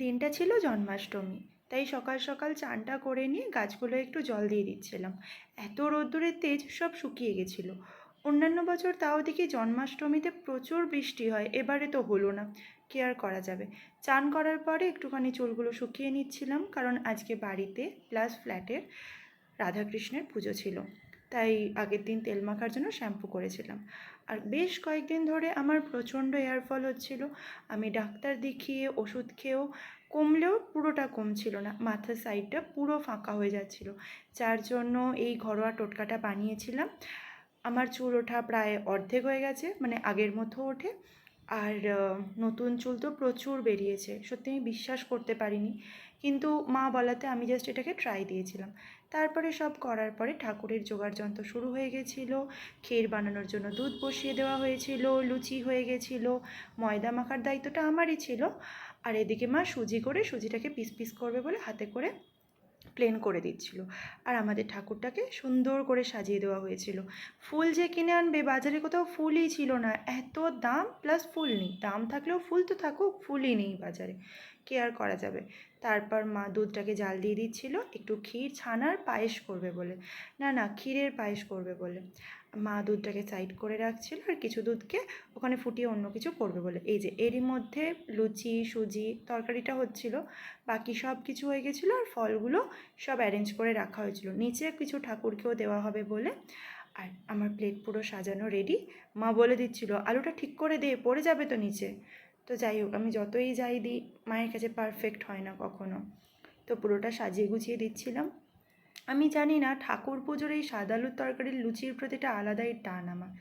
দিনটা ছিল জন্মাষ্টমী, তাই সকাল সকাল চানটা করে নিয়ে গাছগুলো একটু জল দিয়ে দিচ্ছিলাম। এত রোদ্দুরের তেজ সব শুকিয়ে গেছিল। অন্যান্য বছর তাও দেখি জন্মাষ্টমীতে প্রচুর বৃষ্টি হয়, এবারে তো হলো না। কি আর করা যাবে? চান করার পরে একটুখানি চুলগুলো শুকিয়ে নিচ্ছিলাম, কারণ আজকে বাড়িতে প্লাস ফ্ল্যাটের রাধাকৃষ্ণের পুজো ছিল। তাই আগের দিন তেল মাখার জন্য শ্যাম্পু করেছিলাম। আর বেশ কয়েকদিন ধরে আমার প্রচণ্ড এয়ার ফল হচ্ছিল। আমি ডাক্তার দেখিয়ে ওষুধ খেয়েও কমলেও পুরোটা কমছিল না মাথার সাইডটা পুরো ফাঁকা হয়ে যাচ্ছিল। যার জন্য এই ঘরোয়া টোটকাটা বানিয়েছিলাম। আমার চুল ওঠা প্রায় অর্ধেক হয়ে গেছে মানে আগের মতো ওঠে। আর নতুন চুল তো প্রচুর বেরিয়েছে। সত্যি আমি বিশ্বাস করতে পারিনি। কিন্তু মা বলাতে আমি জাস্ট এটাকে ট্রাই দিয়েছিলাম। তারপরে সব করার পরে ঠাকুরের জোগাড় যন্ত্র শুরু হয়ে গেছিল। ক্ষীর বানানোর জন্য দুধ বসিয়ে দেওয়া হয়েছিল, লুচি হয়ে গেছিল, ময়দা মাখার দায়িত্বটা আমারই ছিল। আর এদিকে মা সুজি করে সুজিটাকে পিস পিস করবে বলে হাতে করে প্লেন করে দিচ্ছিল। আর আমাদের ঠাকুরটাকে সুন্দর করে সাজিয়ে দেওয়া হয়েছিল। ফুল যে কিনে আনবে বাজারে কোথাও ফুলই ছিল না। এত দাম প্লাস ফুল নেই। দাম থাকলেও ফুল তো থাকুক, ফুলই নেই বাজারে। কেয়ার করা যাবে? তারপর মা দুধটাকে জাল দিয়ে দিচ্ছিল, একটু ক্ষীর ছানার পায়েস করবে বলে। না না, ক্ষীরের পায়েস করবে বলে। মা দুধটাকে সাইড করে রাখছিল আর কিছু দুধকে ওখানে ফুটিয়ে অন্য কিছু করবে বলে। এই যে, এরই মধ্যে লুচি, সুজি, তরকারিটা হচ্ছিল। বাকি সব কিছু হয়ে গেছিল আর ফলগুলো সব অ্যারেঞ্জ করে রাখা হয়েছিল। নিচে কিছু ঠাকুরকেও দেওয়া হবে বলে। আর আমার প্লেট পুরো সাজানো রেডি মা বলে দিচ্ছিল, আলুটা ঠিক করে দে, পড়ে যাবে তো নিচে। তো যাই হোক, আমি যতই যাই দিই, মায়ের কাছে পারফেক্ট হয় না কখনো। তো পুরোটা সাজিয়ে গুছিয়ে দিচ্ছিলাম। আমি জানি না, ঠাকুর পুজোর এই সাদা আলুর তরকারির লুচির প্রতিটা আলাদাই টান আমার।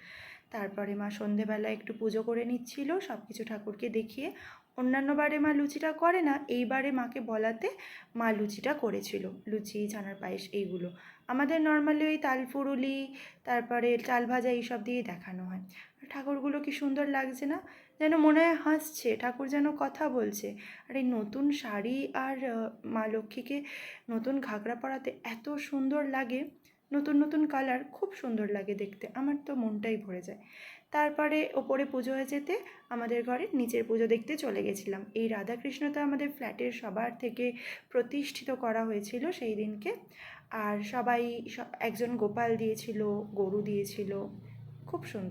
তারপরে মা সন্ধেবেলা একটু পুজো করে নিচ্ছিল সব কিছু ঠাকুরকে দেখিয়ে। অন্যান্য বারে মা লুচিটা করে না এইবারে মাকে বলাতে মা লুচিটা করেছিল। লুচি, ছানার পায়েস, এইগুলো। আমাদের নর্মালি ওই তাল ফুরুলি, তারপরে চাল ভাজা এইসব দিয়েই দেখানো হয়। ঠাকুরগুলো কি সুন্দর লাগছে না? যেন মনে হয় হাসছে, ঠাকুর যেন কথা বলছে। আর এই নতুন শাড়ি আর মা লক্ষ্মীকে নতুন ঘাগরা পরাতে এত সুন্দর লাগে। নতুন নতুন কালার খুব সুন্দর লাগে দেখতে। আমার তো মনটাই ভরে যায়। তারপরে ওপরে পুজো হয়ে যেতে আমাদের ঘরে নিচের পুজো দেখতে চলে গেছিলাম। এই রাধাকৃষ্ণটা আমাদের ফ্ল্যাটের সবার থেকে প্রতিষ্ঠিত করা হয়েছিল সেই দিনকে। আর সবাই একজন গোপাল দিয়েছিল, গরু দিয়েছিল। খুব সুন্দর।